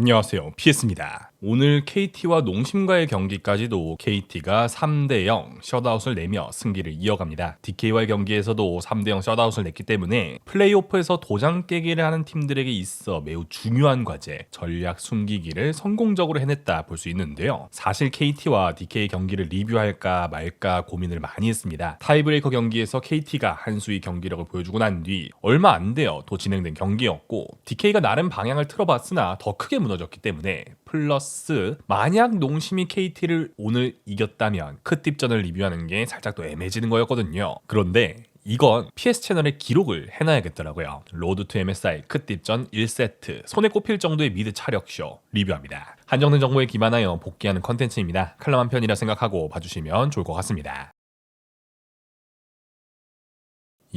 안녕하세요. PS입니다. 오늘 KT와 농심과의 경기까지도 KT가 3대 0 셧아웃을 내며 승기를 이어갑니다. DK와의 경기에서도 3대 0 셧아웃을 냈기 때문에 플레이오프에서 도장 깨기를 하는 팀들에게 있어 매우 중요한 과제, 전략 숨기기를 성공적으로 해냈다 볼 수 있는데요. 사실 KT와 DK 경기를 리뷰할까 말까 고민을 많이 했습니다. 타이브레이커 경기에서 KT가 한 수의 경기력을 보여주고 난 뒤 얼마 안 되어 또 진행된 경기였고 DK가 나름 방향을 틀어봤으나 더 크게 무너졌기 때문에 플러스 만약 농심이 KT를 오늘 이겼다면 크팁전을 리뷰하는 게 살짝 또 애매해지는 거였거든요. 그런데 이건 PS 채널에 기록을 해놔야겠더라고요. 로드 투 MSI 크팁전 1세트 손에 꼽힐 정도의 미드 차력쇼 리뷰합니다. 한정된 정보에 기반하여 복귀하는 컨텐츠입니다. 칼럼 한 편이라 생각하고 봐주시면 좋을 것 같습니다.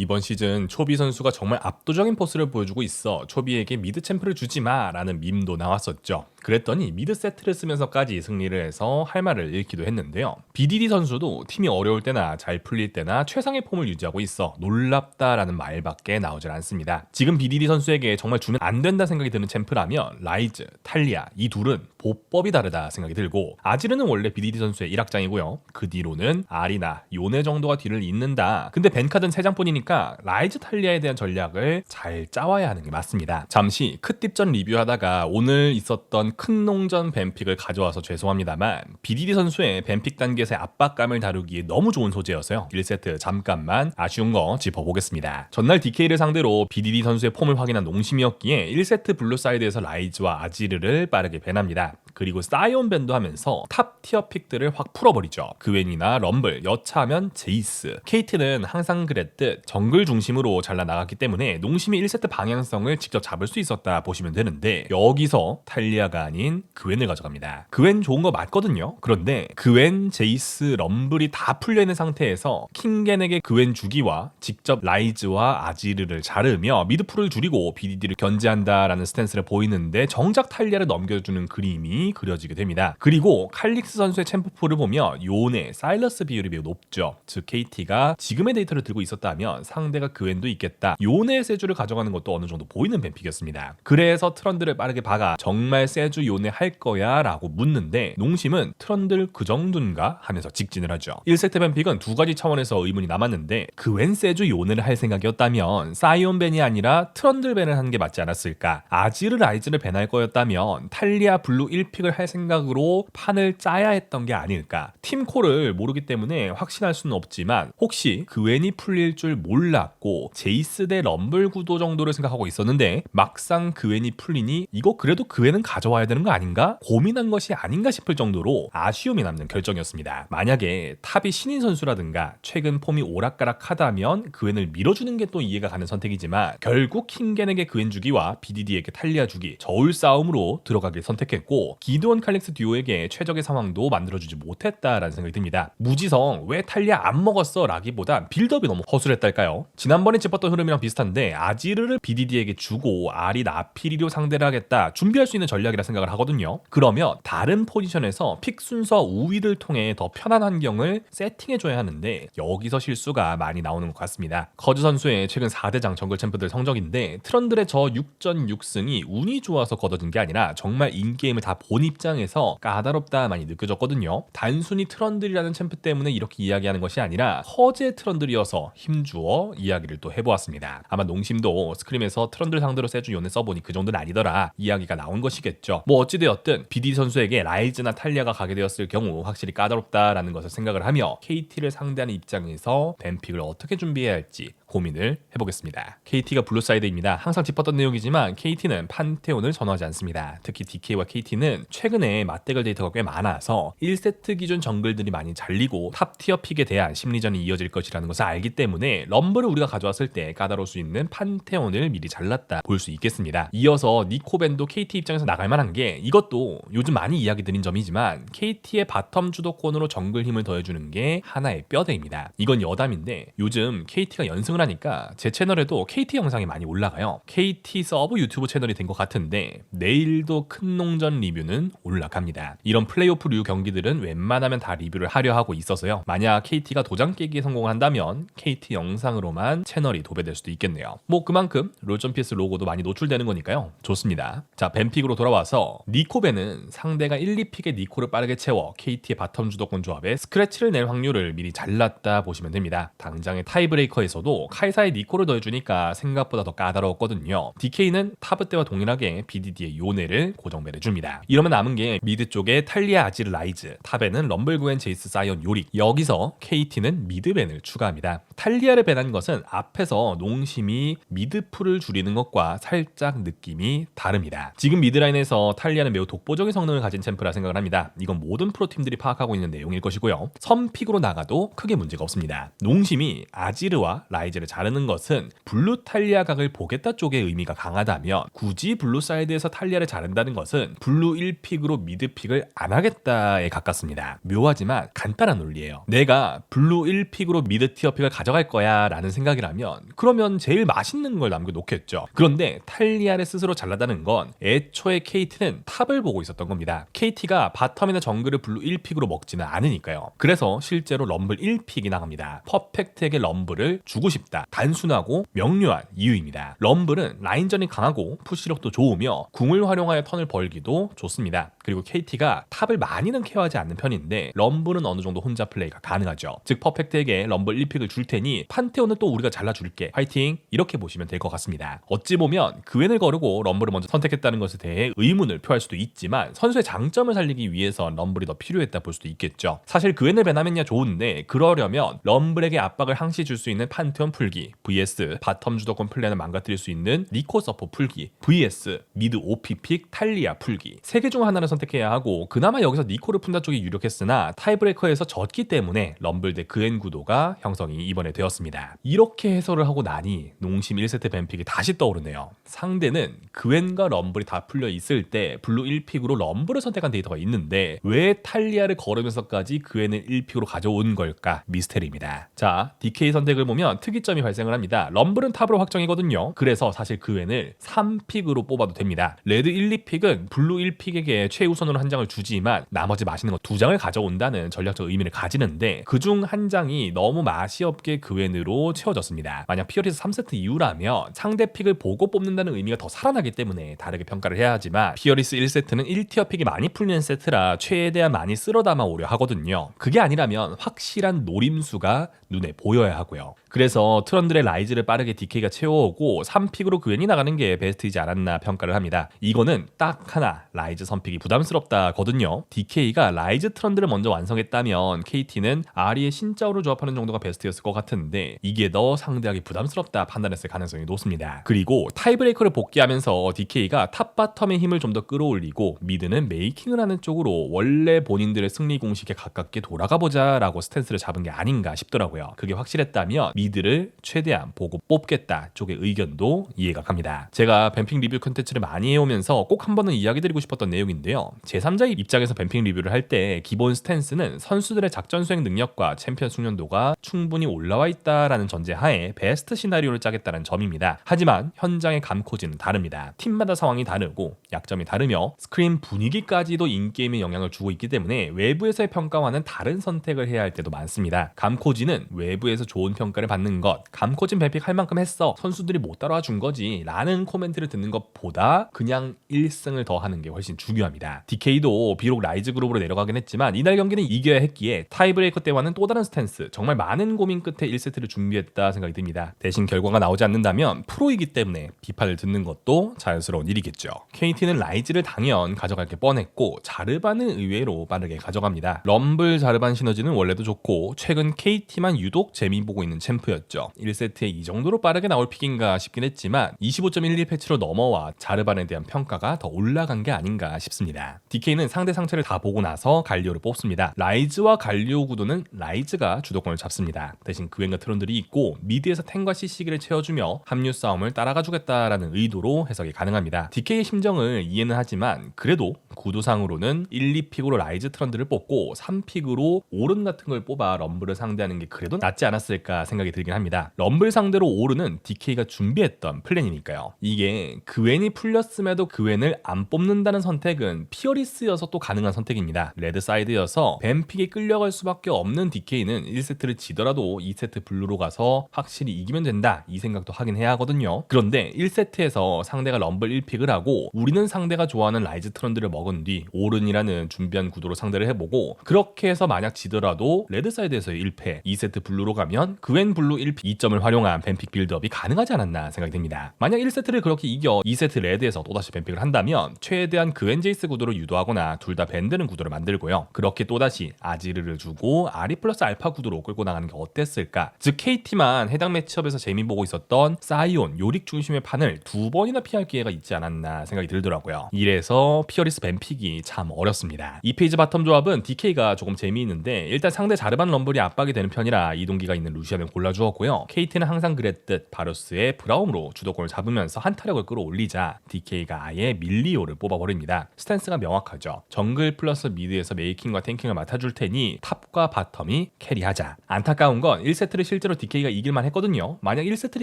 이번 시즌 초비 선수가 정말 압도적인 포스를 보여주고 있어 초비에게 미드 챔프를 주지 마라는 밈도 나왔었죠. 그랬더니 미드 세트를 쓰면서까지 승리를 해서 할 말을 잃기도 했는데요. BDD 선수도 팀이 어려울 때나 잘 풀릴 때나 최상의 폼을 유지하고 있어 놀랍다라는 말밖에 나오질 않습니다. 지금 BDD 선수에게 정말 주면 안 된다 생각이 드는 챔프라면 라이즈, 탈리아 이 둘은 보법이 다르다 생각이 들고 아지르는 원래 BDD 선수의 일악장이고요. 그 뒤로는 아리나, 요네 정도가 뒤를 잇는다. 근데 벤카드는 3장뿐이니까 라이즈 탈리아에 대한 전략을 잘 짜와야 하는 게 맞습니다. 잠시 크팁전 리뷰하다가 오늘 있었던 큰 농전 뱀픽을 가져와서 죄송합니다만 BDD 선수의 뱀픽 단계에서의 압박감을 다루기에 너무 좋은 소재여서요. 1세트 잠깐만 아쉬운 거 짚어보겠습니다. 전날 DK를 상대로 BDD 선수의 폼을 확인한 농심이었기에 1세트 블루 사이드에서 라이즈와 아지르를 빠르게 배납니다. 그리고 사이온 밴드 하면서 탑 티어 픽들을 확 풀어버리죠. 그웬이나 럼블, 여차하면 제이스. KT는 항상 그랬듯 정글 중심으로 잘라 나갔기 때문에 농심이 1세트 방향성을 직접 잡을 수 있었다 보시면 되는데 여기서 탈리아가 아닌 그웬을 가져갑니다. 그웬 좋은 거 맞거든요. 그런데 그웬, 제이스, 럼블이 다 풀려있는 상태에서 킹겐에게 그웬 주기와 직접 라이즈와 아지르를 자르며 미드풀을 줄이고 BDD를 견제한다라는 스탠스를 보이는데 정작 탈리아를 넘겨주는 그림이 그려지게 됩니다. 그리고 칼릭스 선수의 챔프포를 보면 요네, 사일러스 비율이 매우 높죠. 즉 KT가 지금의 데이터를 들고 있었다면 상대가 그웬도 있겠다. 요네 세주를 가져가는 것도 어느 정도 보이는 뱀픽이었습니다. 그래서 트런드를 빠르게 박아 정말 세주 요네 할 거야 라고 묻는데 농심은 트런들 그 정도인가 하면서 직진을 하죠. 1세트 뱀픽은 두 가지 차원에서 의문이 남았는데 그웬 세주 요네를 할 생각이었다면 사이온 벤이 아니라 트런들 벤을 하는 게 맞지 않았을까? 아지르 라이즈를 벤할 거였다면 탈리아 블루 1픽을 할 생각으로 판을 짜야 했던 게 아닐까? 팀콜을 모르기 때문에 확신할 수는 없지만 혹시 그웬이 풀릴 줄 몰랐고 제이스 대 럼블 구도 정도를 생각하고 있었는데 막상 그웬이 풀리니 이거 그래도 그웬은 가져와야 되는 거 아닌가? 고민한 것이 아닌가 싶을 정도로 아쉬움이 남는 결정이었습니다. 만약에 탑이 신인 선수라든가 최근 폼이 오락가락하다면 그웬을 밀어주는 게 또 이해가 가는 선택이지만 결국 킹겐에게 그웬 주기와 BDD에게 탈리아 주기 저울 싸움으로 들어가길 선택했고 기드원 칼릭스 듀오에게 최적의 상황도 만들어주지 못했다라는 생각이 듭니다. 무지성 왜 탈리아 안 먹었어 라기보단 빌드업이 너무 허술했달까요? 지난번에 짚었던 흐름이랑 비슷한데 아지르를 BDD에게 주고 아리 나피리로 상대를 하겠다 준비할 수 있는 전략이라 생각 을 하거든요. 그러면 다른 포지션에서 픽 순서 우위를 통해 더 편한 환경을 세팅해줘야 하는데 여기서 실수가 많이 나오는 것 같습니다. 커즈 선수의 최근 4대장 정글 챔프들 성적인데 트런들의 저 6전 6승이 운이 좋아서 거둬진 게 아니라 정말 인게임을 다 본 입장에서 까다롭다 많이 느껴졌거든요. 단순히 트런들이라는 챔프 때문에 이렇게 이야기하는 것이 아니라 허제 트런들이어서 힘주어 이야기를 또 해보았습니다. 아마 농심도 스크림에서 트런들 상대로 세주 요네 써보니 그 정도는 아니더라 이야기가 나온 것이겠죠. 뭐 어찌되었든 BD 선수에게 라이즈나 탈리아가 가게 되었을 경우 확실히 까다롭다라는 것을 생각을 하며 KT를 상대하는 입장에서 뱀픽을 어떻게 준비해야 할지 고민을 해보겠습니다. KT가 블루사이드입니다. 항상 짚었던 내용이지만 KT는 판테온을 선호하지 않습니다. 특히 DK와 KT는 최근에 맞대결 데이터가 꽤 많아서 1세트 기준 정글들이 많이 잘리고 탑 티어 픽에 대한 심리전이 이어질 것이라는 것을 알기 때문에 럼블을 우리가 가져왔을 때 까다로울 수 있는 판테온을 미리 잘랐다 볼 수 있겠습니다. 이어서 니코벤도 KT 입장에서 나갈 만한 게 이것도 요즘 많이 이야기 드린 점이지만 KT의 바텀 주도권으로 정글 힘을 더해주는 게 하나의 뼈대입니다. 이건 여담인데 요즘 KT가 연승을 하니까 제 채널에도 KT 영상이 많이 올라가요. KT 서브 유튜브 채널이 된 것 같은데 내일도 큰 농전 리뷰는 올라갑니다. 이런 플레이오프류 경기들은 웬만하면 다 리뷰를 하려 하고 있어서요. 만약 KT가 도장 깨기에 성공한다면 KT 영상으로만 채널이 도배될 수도 있겠네요. 뭐 그만큼 롤점피스 로고도 많이 노출되는 거니까요. 좋습니다. 자 벤픽으로 돌아와서 니코벤은 상대가 1, 2픽의 니코를 빠르게 채워 KT의 바텀 주도권 조합에 스크래치를 낼 확률을 미리 잘랐다 보시면 됩니다. 당장의 타이브레이커에서도 카이사의 니코를 더해주니까 생각보다 더 까다로웠거든요. DK는 타브 때와 동일하게 BDD의 요네를 고정배해줍니다. 이러면 남은 게 미드 쪽에 탈리아 아지르 라이즈, 탑에는 럼블 구엔 제이스 사이언 요릭, 여기서 KT는 미드벤을 추가합니다. 탈리아를 밴한 것은 앞에서 농심이 미드풀을 줄이는 것과 살짝 느낌이 다릅니다. 지금 미드라인에서 탈리아는 매우 독보적인 성능을 가진 챔프라 생각을 합니다. 이건 모든 프로팀들이 파악하고 있는 내용일 것이고요. 선픽으로 나가도 크게 문제가 없습니다. 농심이 아지르와 라이즈 를 자르는 것은 블루 탈리아 각을 보겠다 쪽의 의미가 강하다면 굳이 블루 사이드에서 탈리아를 자른다는 것은 블루 1픽으로 미드픽을 안 하겠다에 가깝습니다. 묘하지만 간단한 논리예요. 내가 블루 1픽으로 미드 티어 픽을 가져갈 거야 라는 생각이라면 그러면 제일 맛있는 걸 남겨놓겠죠. 그런데 탈리아를 스스로 잘라다는 건 애초에 KT는 탑을 보고 있었던 겁니다. KT가 바텀이나 정글을 블루 1픽으로 먹지는 않으니까요. 그래서 실제로 럼블 1픽이 나갑니다. 퍼펙트에게 럼블을 주고 싶 다. 단순하고 명료한 이유입니다. 럼블은 라인전이 강하고 푸시력도 좋으며 궁을 활용하여 턴을 벌기도 좋습니다. 그리고 KT가 탑을 많이는 케어하지 않는 편인데 럼블은 어느 정도 혼자 플레이가 가능하죠. 즉 퍼펙트에게 럼블 1픽을 줄 테니 판테온은 또 우리가 잘라줄게. 화이팅! 이렇게 보시면 될 것 같습니다. 어찌 보면 그웬을 거르고 럼블을 먼저 선택했다는 것에 대해 의문을 표할 수도 있지만 선수의 장점을 살리기 위해서 럼블이 더 필요했다 볼 수도 있겠죠. 사실 그웬을 배나면야 좋은데 그러려면 럼블에게 압박을 항시 줄 수 있는 판테온 풀기 vs 바텀 주도권 플랜을 망가뜨릴 수 있는 니코 서포 풀기 vs 미드 OP 픽 탈리아 풀기 세 개 중 하나를 선택해야 하고 그나마 여기서 니코를 푼다 쪽이 유력했으나 타이브레이커에서 졌기 때문에 럼블 대 그엔 구도가 형성이 이번에 되었습니다. 이렇게 해설을 하고 나니 농심 1세트 뱀픽이 다시 떠오르네요. 상대는 그웬과 럼블이 다 풀려 있을 때 블루 1픽으로 럼블을 선택한 데이터가 있는데 왜 탈리아를 걸으면서까지 그웬을 1픽으로 가져온 걸까 미스테리입니다. 자, DK 선택을 보면 특이 점이 발생을 합니다. 럼블은 탑으로 확정이거든요. 그래서 사실 그 웬을 3픽으로 뽑아도 됩니다. 레드 1, 2픽은 블루 1픽에게 최우선으로 한 장을 주지만 나머지 맛있는 거 두 장을 가져온다는 전략적 의미를 가지는데 그중 한 장이 너무 맛이 없게 그웬으로 채워졌습니다. 만약 피어리스 3세트 이후라면 상대 픽을 보고 뽑는다는 의미가 더 살아나기 때문에 다르게 평가를 해야 하지만 피어리스 1세트는 1티어 픽이 많이 풀리는 세트라 최대한 많이 쓸어 담아 오려 하거든요. 그게 아니라면 확실한 노림수가 눈에 보여야 하고요. 그래서 트런들의 라이즈를 빠르게 DK가 채워오고 3픽으로 그웬이 나가는 게 베스트이지 않았나 평가를 합니다. 이거는 딱 하나 라이즈 선픽이 부담스럽다거든요. DK가 라이즈 트런들을 먼저 완성했다면 KT는 아리의 신짜오를 조합하는 정도가 베스트였을 것 같은데 이게 더 상대하기 부담스럽다 판단했을 가능성이 높습니다. 그리고 타이브레이커를 복귀하면서 DK가 탑 바텀의 힘을 좀 더 끌어올리고 미드는 메이킹을 하는 쪽으로 원래 본인들의 승리 공식에 가깝게 돌아가 보자라고 스탠스를 잡은 게 아닌가 싶더라고요. 그게 확실했다면 미드를 최대한 보고 뽑겠다 쪽의 의견도 이해가 갑니다. 제가 뱀핑 리뷰 컨텐츠를 많이 해오면서 꼭 한 번은 이야기 드리고 싶었던 내용인데요. 제3자의 입장에서 뱀핑 리뷰를 할 때 기본 스탠스는 선수들의 작전 수행 능력과 챔피언 숙련도가 충분히 올라와 있다라는 전제하에 베스트 시나리오를 짜겠다는 점입니다. 하지만 현장의 감코지는 다릅니다. 팀마다 상황이 다르고 약점이 다르며 스크린 분위기까지도 인게임에 영향을 주고 있기 때문에 외부에서의 평가와는 다른 선택을 해야 할 때도 많습니다. 감코지는 외부에서 좋은 평가를 받는 것, 감코진 뱀픽 할 만큼 했어. 선수들이 못 따라와 준 거지. 라는 코멘트를 듣는 것보다 그냥 1승을 더 하는 게 훨씬 중요합니다. DK도 비록 라이즈 그룹으로 내려가긴 했지만 이날 경기는 이겨야 했기에 타이브레이커 때와는 또 다른 스탠스, 정말 많은 고민 끝에 1세트를 준비했다 생각이 듭니다. 대신 결과가 나오지 않는다면 프로이기 때문에 비판을 듣는 것도 자연스러운 일이겠죠. KT는 라이즈를 당연 가져갈 게 뻔했고 자르반은 의외로 빠르게 가져갑니다. 럼블 자르반 시너지는 원래도 좋고 최근 KT만 유독 재미 보고 있는 챔프였죠. 1세트에 이 정도로 빠르게 나올 픽인가 싶긴 했지만 25.12 패치로 넘어와 자르반에 대한 평가가 더 올라간 게 아닌가 싶습니다. DK는 상대 상체를 다 보고 나서 갈리오를 뽑습니다. 라이즈와 갈리오 구도는 라이즈가 주도권을 잡습니다. 대신 그웬과 트론들이 있고 미드에서 탱과 CC기를 채워주며 합류 싸움을 따라가 주겠다라는 의도로 해석이 가능합니다. DK의 심정을 이해는 하지만 그래도 구도상으로는 1, 2픽으로 라이즈 트런들을 뽑고 3픽으로 오른 같은 걸 뽑아 럼블을 상대하는 게 그래도 그래도 낫지 않았을까 생각이 들긴 합니다. 럼블 상대로 오르는 DK가 준비했던 플랜이니까요. 이게 그웬이 풀렸음에도 그웬을 안 뽑는다는 선택은 피어리스여서 또 가능한 선택입니다. 레드 사이드여서 뱀픽에 끌려갈 수밖에 없는 DK는 1세트를 지더라도 2세트 블루로 가서 확실히 이기면 된다 이 생각도 하긴 해야 하거든요. 그런데 1세트에서 상대가 럼블 1픽을 하고 우리는 상대가 좋아하는 라이즈 트런드를 먹은 뒤 오른이라는 준비한 구도로 상대를 해보고 그렇게 해서 만약 지더라도 레드 사이드에서 1패 2세트 블루로 가면 그웬 블루 1픽 2점을 활용한 뱀픽 빌드업이 가능하지 않았나 생각이 듭니다. 만약 1세트를 그렇게 이겨 2세트 레드에서 또다시 뱀픽을 한다면 최대한 그웬 제이스 구도를 유도하거나 둘 다 밴드는 구도를 만들고요. 그렇게 또다시 아지르를 주고 아리 플러스 알파 구도로 끌고 나가는 게 어땠을까? 즉 KT만 해당 매치업에서 재미 보고 있었던 사이온 요릭 중심의 판을 두 번이나 피할 기회가 있지 않았나 생각이 들더라고요. 이래서 피어리스 뱀픽이 참 어렵습니다. 이 페이지 바텀 조합은 DK가 조금 재미있는데 일단 상대 자르반 럼블이 압박이 되는 편이라 이동기가 있는 루시안을 골라주었고요. KT는 항상 그랬듯 바루스의 브라움으로 주도권을 잡으면서 한타력을 끌어올리자 DK가 아예 밀리오를 뽑아버립니다. 스탠스가 명확하죠. 정글 플러스 미드에서 메이킹과 탱킹을 맡아줄 테니 탑과 바텀이 캐리하자. 안타까운 건 1세트를 실제로 DK가 이길만 했거든요. 만약 1세트를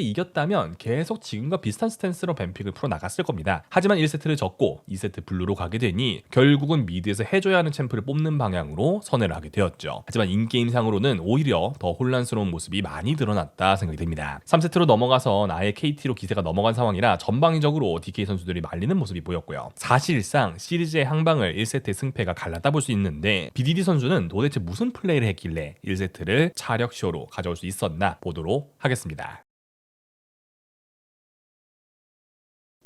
이겼다면 계속 지금과 비슷한 스탠스로 뱀픽을 풀어나갔을 겁니다. 하지만 1세트를 졌고 2세트 블루로 가게 되니 결국은 미드에서 해줘야 하는 챔프를 뽑는 방향으로 선회를 하게 되었죠. 하지만 인게임상으로는 오히려 더 혼란스러운 모습이 많이 드러났다 생각이 듭니다. 3세트로 넘어가서 나의 KT로 기세가 넘어간 상황이라 전방위적으로 DK 선수들이 말리는 모습이 보였고요. 사실상 시리즈의 항방을 1세트 승패가 갈라다 볼 수 있는데 BDD 선수는 도대체 무슨 플레이를 했길래 1세트를 차력쇼로 가져올 수 있었나 보도록 하겠습니다.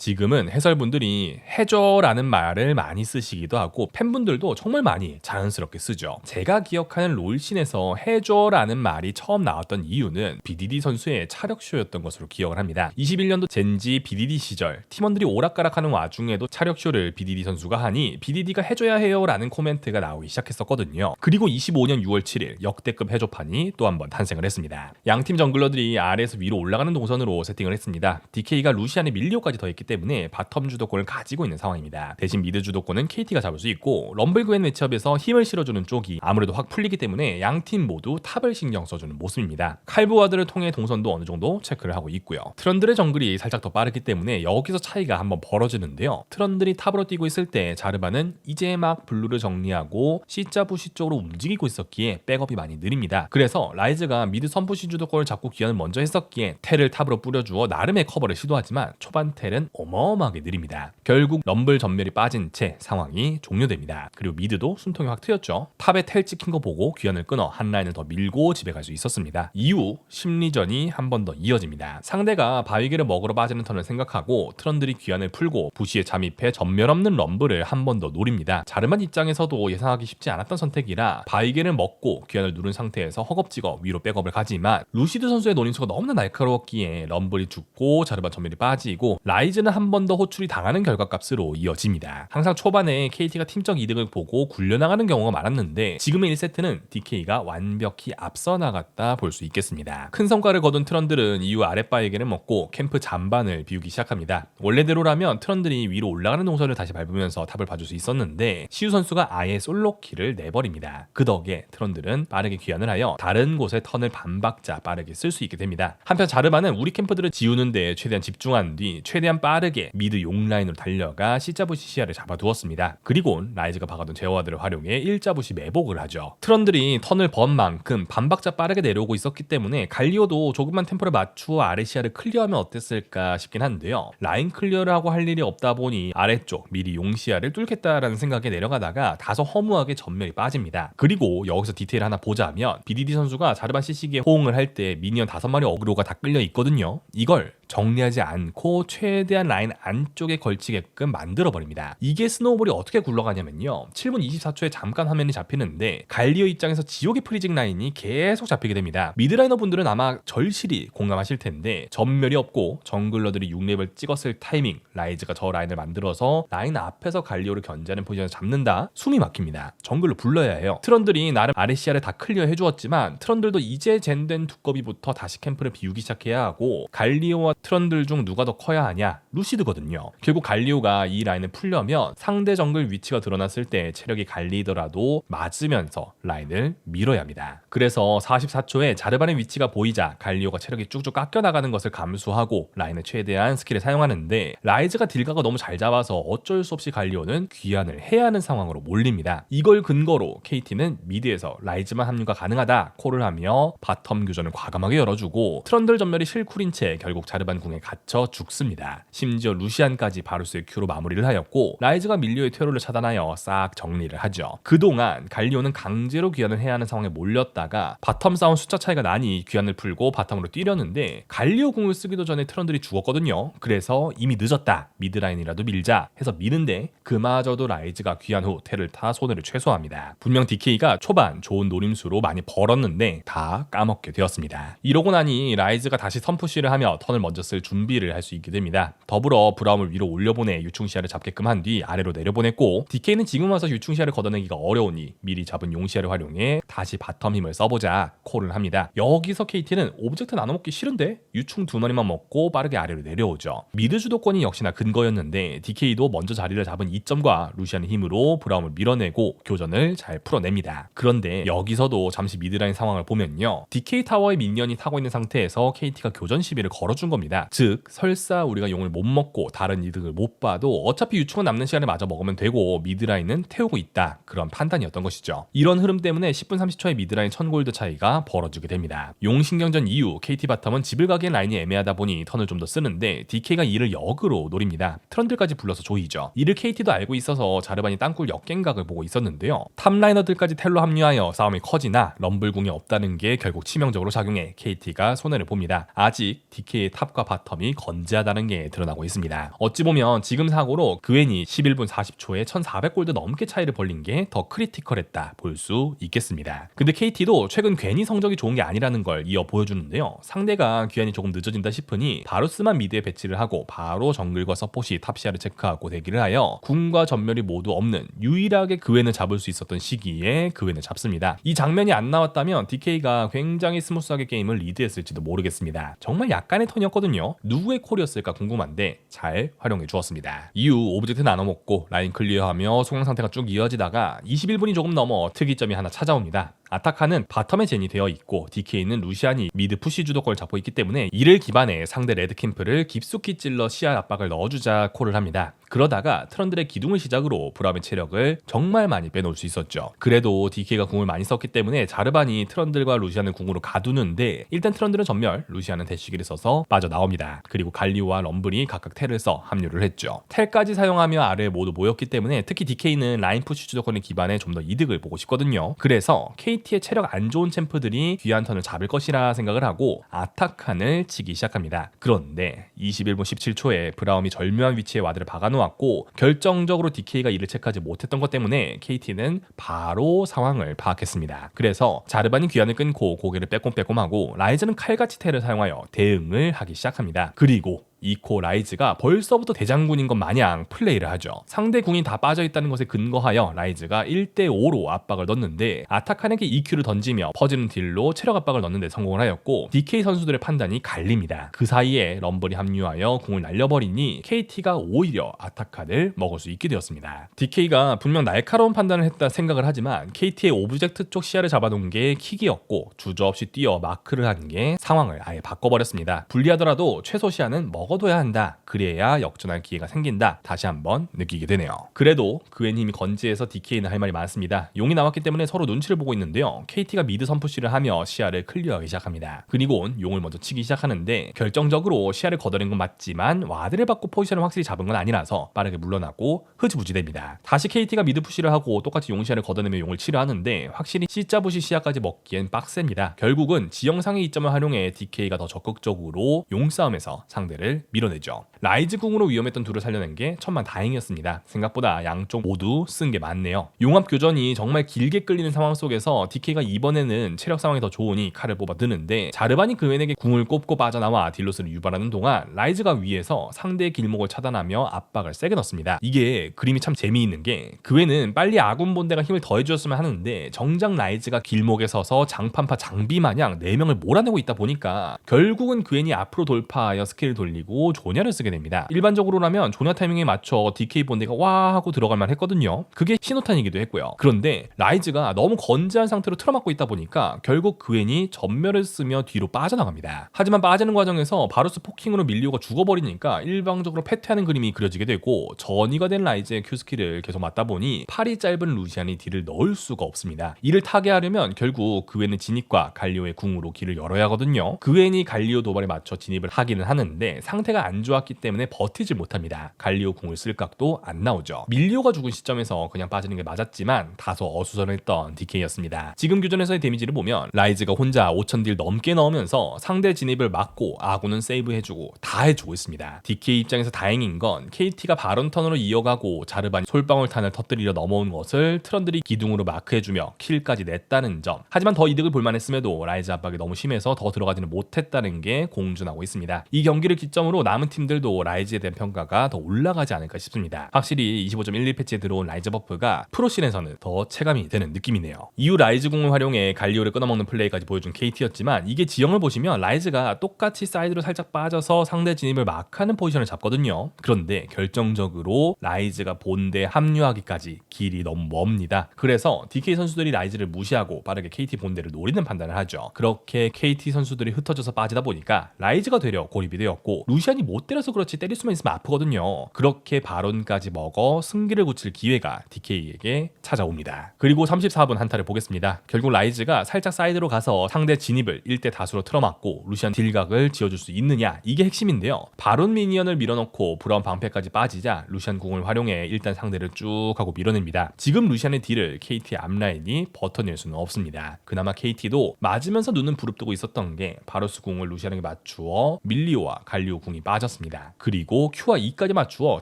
지금은 해설분들이 해줘라는 말을 많이 쓰시기도 하고 팬분들도 정말 많이 자연스럽게 쓰죠. 제가 기억하는 롤신에서 해줘라는 말이 처음 나왔던 이유는 BDD 선수의 차력쇼였던 것으로 기억을 합니다. 21년도 젠지 BDD 시절 팀원들이 오락가락하는 와중에도 차력쇼를 BDD 선수가 하니 BDD가 해줘야 해요라는 코멘트가 나오기 시작했었거든요. 그리고 25년 6월 7일 역대급 해줘판이 또 한 번 탄생을 했습니다. 양팀 정글러들이 아래에서 위로 올라가는 동선으로 세팅을 했습니다. DK가 루시안의 밀리오까지 더했기 때문에 바텀 주도권을 가지고 있는 상황입니다. 대신 미드 주도권은 KT가 잡을 수 있고 럼블 그웬 매치업에서 힘을 실어주는 쪽이 아무래도 확 풀리기 때문에 양 팀 모두 탑을 신경 써주는 모습입니다. 칼부와드를 통해 동선도 어느 정도 체크를 하고 있고요. 트런들의 정글이 살짝 더 빠르기 때문에 여기서 차이가 한번 벌어지는데요. 트런들이 탑으로 뛰고 있을 때 자르바는 이제 막 블루를 정리하고 C자 부시 쪽으로 움직이고 있었기에 백업이 많이 느립니다. 그래서 라이즈가 미드 선부시 주도권을 잡고 기한을 먼저 했었기에 텔을 탑으로 뿌려주어 나름의 커버를 시도하지만 초반 텔은 어마어마하게 느립니다. 결국 럼블 전멸이 빠진 채 상황이 종료됩니다. 그리고 미드도 숨통이 확 트였죠. 탑에 텔 찍힌 거 보고 귀환을 끊어 한 라인을 더 밀고 집에 갈 수 있었습니다. 이후 심리전이 한 번 더 이어집니다. 상대가 바위게를 먹으러 빠지는 턴을 생각하고 트런들이 귀환을 풀고 부시에 잠입해 전멸 없는 럼블을 한 번 더 노립니다. 자르만 입장에서도 예상하기 쉽지 않았던 선택이라 바위게를 먹고 귀환을 누른 상태에서 허겁지겁 위로 백업을 가지만 루시드 선수의 노림수가 너무나 날카로웠기에 럼블이 죽고 자르반 전멸이 빠지고 라이즈 는한번 더 호출이 당하는 결과값으로 이어집니다. 항상 초반에 KT가 팀적 이득을 보고 굴려나가는 경우가 많았는데 지금의 1세트는 DK가 완벽히 앞서 나갔다 볼 수 있겠습니다. 큰 성과를 거둔 트런들은 이후 아랫바에게는 먹고 캠프 잔반을 비우기 시작합니다. 원래대로라면 트런들이 위로 올라가는 동선을 다시 밟으면서 탑을 봐줄 수 있었는데 시우 선수가 아예 솔로키를 내버립니다. 그 덕에 트런들은 빠르게 귀환을 하여 다른 곳에 턴을 반박자 빠르게 쓸 수 있게 됩니다. 한편 자르바는 우리 캠프들을 지우는데 최대한 집중한 뒤 최대한 빠르게 미드 용라인으로 달려가 C자부시 시야를 잡아두었습니다. 그리고 라이즈가 박아둔 제어와드를 활용해 1자부시 매복을 하죠. 트런들이 턴을 번 만큼 반박자 빠르게 내려오고 있었기 때문에 갈리오도 조금만 템포를 맞추어 아레시아를 클리어하면 어땠을까 싶긴 한데요. 라인 클리어를 하고 할 일이 없다 보니 아래쪽 미리 용 시야를 뚫겠다라는 생각에 내려가다가 다소 허무하게 전멸이 빠집니다. 그리고 여기서 디테일 하나 보자면 BDD 선수가 자르반 CC기에 호응을 할 때 미니언 5마리 어그로가 다 끌려 있거든요. 이걸 정리하지 않고 최대한 라인 안쪽에 걸치게끔 만들어 버립니다. 이게 스노우볼이 어떻게 굴러가냐면요. 7분 24초에 잠깐 화면이 잡히는데 갈리오 입장에서 지옥의 프리징 라인이 계속 잡히게 됩니다. 미드라이너 분들은 아마 절실히 공감하실 텐데 전멸이 없고 정글러들이 6렙을 찍었을 타이밍 라이즈가 저 라인을 만들어서 라인 앞에서 갈리오를 견제하는 포지션을 잡는다 숨이 막힙니다. 정글로 불러야 해요. 트런들이 나름 아레시아를 다 클리어 해주었지만 트런들도 이제 젠된 두꺼비부터 다시 캠프를 비우기 시작해야 하고 갈리오와 트런들 중 누가 더 커야 하냐? 루시드거든요. 결국 갈리오가 이 라인을 풀려면 상대 정글 위치가 드러났을 때 체력이 갈리더라도 맞으면서 라인을 밀어야 합니다. 그래서 44초에 자르반의 위치가 보이자 갈리오가 체력이 쭉쭉 깎여 나가는 것을 감수하고 라인을 최대한 스킬을 사용하는데 라이즈가 딜가가 너무 잘 잡아서 어쩔 수 없이 갈리오는 귀환을 해야 하는 상황으로 몰립니다. 이걸 근거로 KT는 미드에서 라이즈만 합류가 가능하다 콜을 하며 바텀 교전을 과감하게 열어주고 트런들 전멸이 실쿨인 채 결국 자르반 궁에 갇혀 죽습니다. 심지어 루시안까지 바루스의 큐로 마무리를 하였고 라이즈가 밀리오의 퇴로를 차단하여 싹 정리를 하죠. 그동안 갈리오는 강제로 귀환을 해야 하는 상황에 몰렸다가 바텀 싸움 숫자 차이가 나니 귀환을 풀고 바텀으로 뛰려는데 갈리오 궁을 쓰기도 전에 트런들이 죽었거든요. 그래서 이미 늦었다. 미드라인이라도 밀자 해서 미는데 그마저도 라이즈가 귀환 후 테를 타 손해를 최소화합니다. 분명 DK가 초반 좋은 노림수로 많이 벌었는데 다 까먹게 되었습니다. 이러고 나니 라이즈가 다시 선푸시를 하며 턴을 먼저 쓸 준비를 할 수 있게 됩니다. 더불어 브라움을 위로 올려보내 유충시야를 잡게끔 한 뒤 아래로 내려보냈고 DK는 지금 와서 유충시야를 걷어내기가 어려우니 미리 잡은 용시야를 활용해 다시 바텀 힘을 써보자 콜을 합니다. 여기서 KT는 오브젝트 나눠먹기 싫은데 유충 두 마리만 먹고 빠르게 아래로 내려오죠. 미드 주도권이 역시나 근거였는데 DK도 먼저 자리를 잡은 이점과 루시안의 힘으로 브라움을 밀어내고 교전을 잘 풀어냅니다. 그런데 여기서도 잠시 미드라인 상황을 보면요. DK 타워의 민년이 타고 있는 상태에서 KT가 교전 시비를 걸어준 겁니다. 즉 설사 우리가 용을 못 먹고 다른 이득을 못 봐도 어차피 유충은 남는 시간에 마저 먹으면 되고 미드라인은 태우고 있다. 그런 판단이었던 것이죠. 이런 흐름 때문에 10분 30초의 미드라인 1000골드 차이가 벌어지게 됩니다. 용신경전 이후 KT 바텀은 집을 가기엔 라인이 애매하다 보니 턴을 좀 더 쓰는데 DK가 이를 역으로 노립니다. 트런들까지 불러서 조이죠. 이를 KT도 알고 있어서 자르반이 땅굴 역갱각을 보고 있었는데요. 탑라이너들까지 텔로 합류하여 싸움이 커지나 럼블궁이 없다는 게 결국 치명적으로 작용해 KT가 손해를 봅니다. 아직 DK의 탑과 바텀이 건재하다는 게 드러나고 있습니다. 어찌 보면 지금 사고로 그웬이 11분 40초에 1400골드 넘게 차이를 벌린 게 더 크리티컬했다 볼 수 있겠습니다. 근데 KT도 최근 괜히 성적이 좋은 게 아니라는 걸 이어 보여주는데요. 상대가 귀환이 조금 늦어진다 싶으니 바루스만 미드에 배치를 하고 바로 정글과 서폿이 탑시아를 체크하고 대기를 하여 궁과 전멸이 모두 없는 유일하게 그웬을 잡을 수 있었던 시기에 그웬을 잡습니다. 이 장면이 안 나왔다면 DK가 굉장히 스무스하게 게임을 리드했을지도 모르겠습니다. 정말 약간의 턴이었거든요. 누구의 콜이었을까 궁금한데 잘 활용해 주었습니다. 이후 오브젝트 나눠 먹고 라인 클리어하며 소강 상태가 쭉 이어지다가 21분이 조금 넘어 특이점이 하나 찾아옵니다. 아타카는 바텀에 젠이 되어 있고 DK는 루시안이 미드 푸시 주도권을 잡고 있기 때문에 이를 기반해 상대 레드캠프를 깊숙이 찔러 시야 압박을 넣어주자 콜을 합니다. 그러다가 트런들의 기둥을 시작으로 브라움의 체력을 정말 많이 빼놓을 수 있었죠. 그래도 DK가 궁을 많이 썼기 때문에 자르반이 트런들과 루시안을 궁으로 가두는데 일단 트런들은 전멸, 루시안은 대쉬기를 써서 빠져나옵니다. 그리고 갈리오와 럼블이 각각 텔을 써 합류를 했죠. 텔까지 사용하며 아래에 모두 모였기 때문에 특히 DK는 라인 푸시 주도권을 기반해 좀 더 이득을 보고 싶거든요. 그래서 KT 의 체력 안 좋은 챔프들이 귀한 턴을 잡을 것이라 생각을 하고 아타칸을 치기 시작합니다. 그런데 21분 17초에 브라움이 절묘한 위치에 와드를 박아놓았고 결정적으로 DK가 이를 체크하지 못했던 것 때문에 KT는 바로 상황을 파악했습니다. 그래서 자르반이 귀환을 끊고 고개를 빼꼼빼꼼하고 라이즈는 칼같이 텔을 사용하여 대응을 하기 시작합니다. 그리고 이코 라이즈가 벌써부터 대장군인 것 마냥 플레이를 하죠. 상대 궁이 다 빠져 있다는 것에 근거하여 라이즈가 1대 5로 압박을 넣는데 아타칸에게 EQ를 던지며 퍼지는 딜로 체력 압박을 넣는데 성공을 하였고 DK 선수들의 판단이 갈립니다. 그 사이에 럼블이 합류하여 궁을 날려버리니 KT가 오히려 아타칸을 먹을 수 있게 되었습니다. DK가 분명 날카로운 판단을 했다 생각을 하지만 KT의 오브젝트 쪽 시야를 잡아놓은 게 킥이었고 주저없이 뛰어 마크를 한 게 상황을 아예 바꿔버렸습니다. 불리하더라도 최소 시야는 먹어 먹어둬야 한다. 그래야 역전할 기회가 생긴다. 다시 한번 느끼게 되네요. 그래도 그웬 힘이 건재해서 DK는 할 말이 많습니다. 용이 나왔기 때문에 서로 눈치를 보고 있는데요. KT가 미드 선푸시를 하며 시야를 클리어하기 시작합니다. 그리고는 용을 먼저 치기 시작하는데 결정적으로 시야를 걷어낸 건 맞지만 와드를 받고 포지션을 확실히 잡은 건 아니라서 빠르게 물러나고 흐지부지 됩니다. 다시 KT가 미드 푸시를 하고 똑같이 용 시야를 걷어내며 용을 치려 하는데 확실히 C자부시 시야까지 먹기엔 빡셉니다. 결국은 지형상의 이점을 활용해 DK가 더 적극적으로 용 싸움에서 상대를 밀어내죠. 라이즈 궁으로 위험했던 둘을 살려낸 게 천만 다행이었습니다. 생각보다 양쪽 모두 쓴 게 많네요. 용합 교전이 정말 길게 끌리는 상황 속에서 DK가 이번에는 체력 상황이 더 좋으니 칼을 뽑아 드는데 자르반이 그웬에게 궁을 꼽고 빠져나와 딜로스를 유발하는 동안 라이즈가 위에서 상대의 길목을 차단하며 압박을 세게 넣습니다. 이게 그림이 참 재미있는 게 그웬은 빨리 아군 본대가 힘을 더해주었으면 하는데 정작 라이즈가 길목에 서서 장판파 장비 마냥 4명을 몰아내고 있다 보니까 결국은 그웬이 앞으로 돌파하여 스킬을 돌리고 조냐를 쓰게 됩니다. 일반적으로라면 조냐 타이밍에 맞춰 DK 본대가 와 하고 들어갈 만 했거든요. 그게 신호탄이기도 했고요. 그런데 라이즈가 너무 건재한 상태로 틀어막고 있다 보니까 결국 그웬이 전멸을 쓰며 뒤로 빠져나갑니다. 하지만 빠지는 과정에서 바루스 포킹으로 밀리오가 죽어버리니까 일방적으로 패퇴하는 그림이 그려지게 되고 전이가 된 라이즈의 큐 스킬을 계속 맞다 보니 팔이 짧은 루시안이 딜을 넣을 수가 없습니다. 이를 타개하려면 결국 그웬은 진입과 갈리오의 궁으로 길을 열어야 하거든요. 그웬이 갈리오 도발에 맞춰 진입을 하기는 하는데 상 태가 안 좋았기 때문에 버티질 못합니다. 갈리오 궁을 쓸 각도 안 나오죠. 밀리오가 죽은 시점에서 그냥 빠지는 게 맞았지만 다소 어수선했던 DK였습니다. 지금 교전에서의 데미지를 보면 라이즈가 혼자 5000딜 넘게 넣으면서 상대 진입을 막고 아군은 세이브해주고 다 해주고 있습니다. DK 입장에서 다행인 건 KT가 바론 턴으로 이어가고 자르반이 솔방울 탄을 터뜨리려 넘어온 것을 트런들이 기둥으로 마크해주며 킬까지 냈다는 점. 하지만 더 이득을 볼만했음에도 라이즈 압박이 너무 심해서 더 들어가지는 못했다는 게 공준하고 있습니다. 이 경기를 기점으로 남은 팀들도 라이즈에 대한 평가가 더 올라가지 않을까 싶습니다. 확실히 25.11 패치에 들어온 라이즈 버프가 프로씬에서는 더 체감이 되는 느낌이네요. 이후 라이즈 궁을 활용해 갈리오를 끊어먹는 플레이까지 보여준 KT였지만 이게 지형을 보시면 라이즈가 똑같이 사이드로 살짝 빠져서 상대 진입을 막하는 포지션을 잡거든요. 그런데 결정적으로 라이즈가 본대에 합류하기까지 길이 너무 멉니다. 그래서 DK 선수들이 라이즈를 무시하고 빠르게 KT 본대를 노리는 판단을 하죠. 그렇게 KT 선수들이 흩어져서 빠지다 보니까 라이즈가 되려 고립이 되었고 루시안이 못 때려서 그렇지 때릴 수만 있으면 아프거든요. 그렇게 바론까지 먹어 승기를 굳힐 기회가 DK에게 찾아옵니다. 그리고 34분 한타를 보겠습니다. 결국 라이즈가 살짝 사이드로 가서 상대 진입을 1대 다수로 틀어막고 루시안 딜각을 지어줄 수 있느냐 이게 핵심인데요. 바론 미니언을 밀어넣고 브라운 방패까지 빠지자 루시안 궁을 활용해 일단 상대를 쭉 하고 밀어냅니다. 지금 루시안의 딜을 KT 앞라인이 버텨낼 수는 없습니다. 그나마 KT도 맞으면서 눈은 부릅뜨고 있었던 게 바로스 궁을 루시안에게 맞추어 밀리오와 갈리오 궁이 빠졌습니다. 그리고 Q와 E까지 맞추어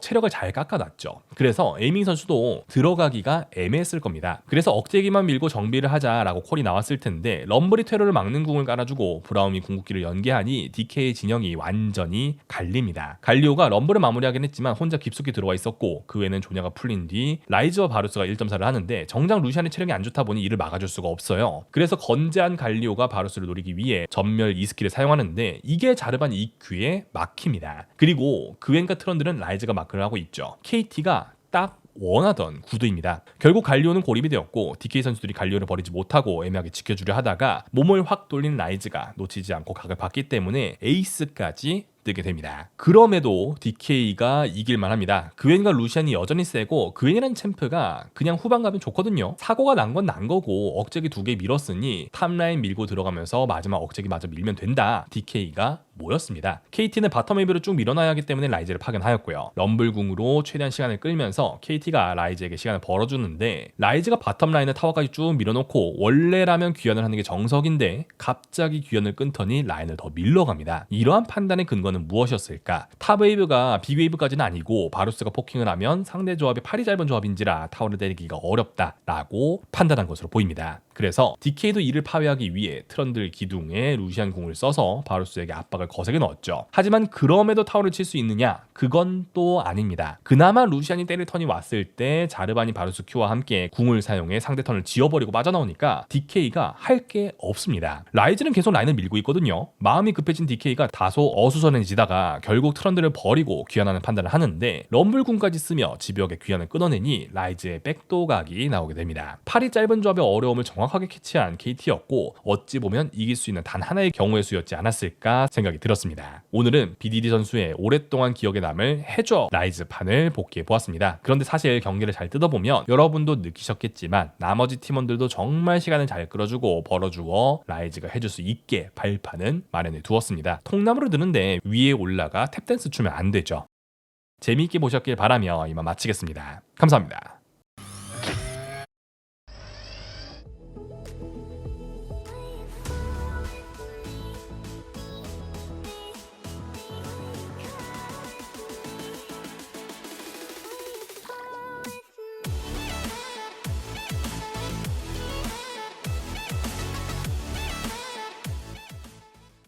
체력을 잘 깎아놨죠. 그래서 에이밍 선수도 들어가기가 애매했을 겁니다. 그래서 억제기만 밀고 정비를 하자라고 콜이 나왔을 텐데 럼블이 퇴로를 막는 궁을 깔아주고 브라움이 궁극기를 연계하니 DK의 진영이 완전히 갈립니다. 갈리오가 럼블을 마무리하긴 했지만 혼자 깊숙이 들어와 있었고 그 외에는 조냐가 풀린 뒤 라이즈와 바루스가 1.4를 하는데 정작 루시안의 체력이 안 좋다 보니 이를 막아줄 수가 없어요. 그래서 건재한 갈리오가 바루스를 노리기 위해 전멸 이 스킬을 사용하는데 이게 자르반 EQ에 막 힙니다. 그리고 그웬과 트런들은 라이즈가 마크를 하고 있죠. KT가 딱 원하던 구도입니다. 결국 갈리오는 고립이 되었고 DK 선수들이 갈리오를 버리지 못하고 애매하게 지켜주려 하다가 몸을 확 돌린 라이즈가 놓치지 않고 각을 봤기 때문에 에이스까지 뜨게 됩니다. 그럼에도 DK가 이길 만 합니다. 그웬과 루시안이 여전히 세고 그웬이라는 챔프가 그냥 후반 가면 좋거든요. 사고가 난 건 난 거고 억제기 두 개 밀었으니 탑라인 밀고 들어가면서 마지막 억제기 마저 밀면 된다. DK가 모였습니다. KT는 바텀 웨이브로 쭉 밀어놔야 하기 때문에 라이즈를 파견하였고요. 럼블궁으로 최대한 시간을 끌면서 KT가 라이즈에게 시간을 벌어주는데 라이즈가 바텀 라인을 타워까지 쭉 밀어놓고 원래라면 귀환을 하는 게 정석인데 갑자기 귀환을 끊더니 라인을 더 밀러갑니다. 이러한 판단의 근거는 무엇이었을까? 탑 웨이브가 빅 웨이브까지는 아니고 바루스가 포킹을 하면 상대 조합이 팔이 짧은 조합인지라 타워를 때리기가 어렵다라고 판단한 것으로 보입니다. 그래서 DK도 이를 파괴하기 위해 트런들 기둥에 루시안 궁을 써서 바루스에게 압박을 거세게 넣었죠. 하지만 그럼에도 타워를 칠 수 있느냐? 그건 또 아닙니다. 그나마 루시안이 때릴 턴이 왔을 때 자르반이 바루스 큐와 함께 궁을 사용해 상대 턴을 지워버리고 빠져나오니까 DK가 할 게 없습니다. 라이즈는 계속 라인을 밀고 있거든요. 마음이 급해진 DK가 다소 어수선해지다가 결국 트런들을 버리고 귀환하는 판단을 하는데 럼블궁까지 쓰며 집벽에 귀환을 끊어내니 라이즈의 백도각이 나오게 됩니다. 팔이 짧은 조합의 어려움을 정확 하게 캐치한 KT였고 어찌 보면 이길 수 있는 단 하나의 경우의 수였지 않았을까 생각이 들었습니다. 오늘은 BDD 선수의 오랫동안 기억에 남을 해줘 라이즈 판을 복귀해 보았습니다. 그런데 사실 경기를 잘 뜯어보면 여러분도 느끼셨겠지만 나머지 팀원들도 정말 시간을 잘 끌어주고 벌어주어 라이즈가 해줄 수 있게 발판은 마련해 두었습니다. 통나무를 드는데 위에 올라가 탭댄스 추면 안 되죠. 재미있게 보셨길 바라며 이만 마치겠습니다. 감사합니다.